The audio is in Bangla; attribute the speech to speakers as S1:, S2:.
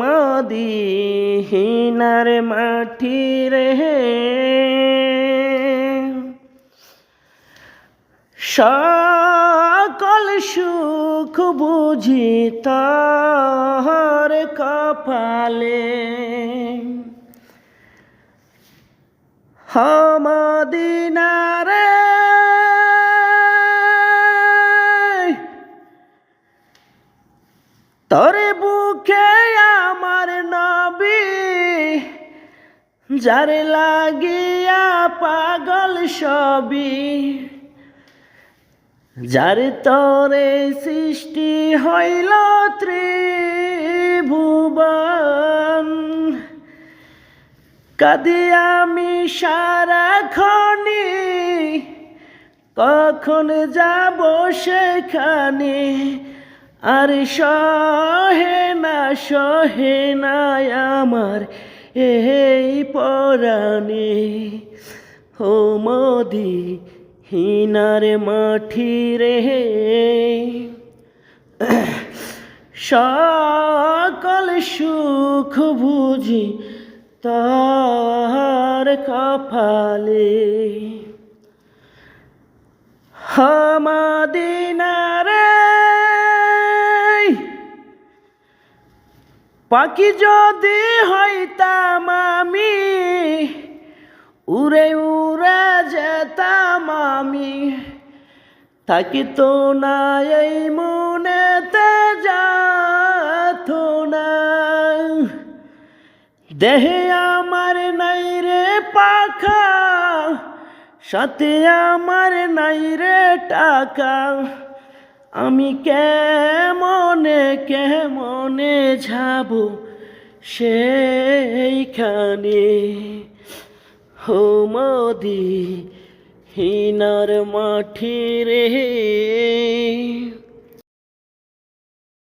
S1: মদিনার মাটি রে। সকল সুখ বুঝি তার কপালে। হমদিনারে তোরে বুকে যারে লাগিয়া পাগল সবই, যার তরে সৃষ্টি হইল ত্রিভুবন। কাদি আমি সারাক্ষণি কখন যাব সেখানে? আর সহে না সহে না আমার এই পরাণে ও মোদি হিনার মাঠি রে। সকল সুখ বুঝি তার কপালে। হামাদিনারে পাখি যদি হইতাম আমি, উড়ে উড়ে যেতাম আমি। থাকি তো না এই মনেতে, যাত না। দেহে আমার নাই রে পাখা, সাথে আমার নাই রে টাকা। আমি কেমনে কেমনে যাব সেইখানে? হো মদি হিনার মাঠি রে।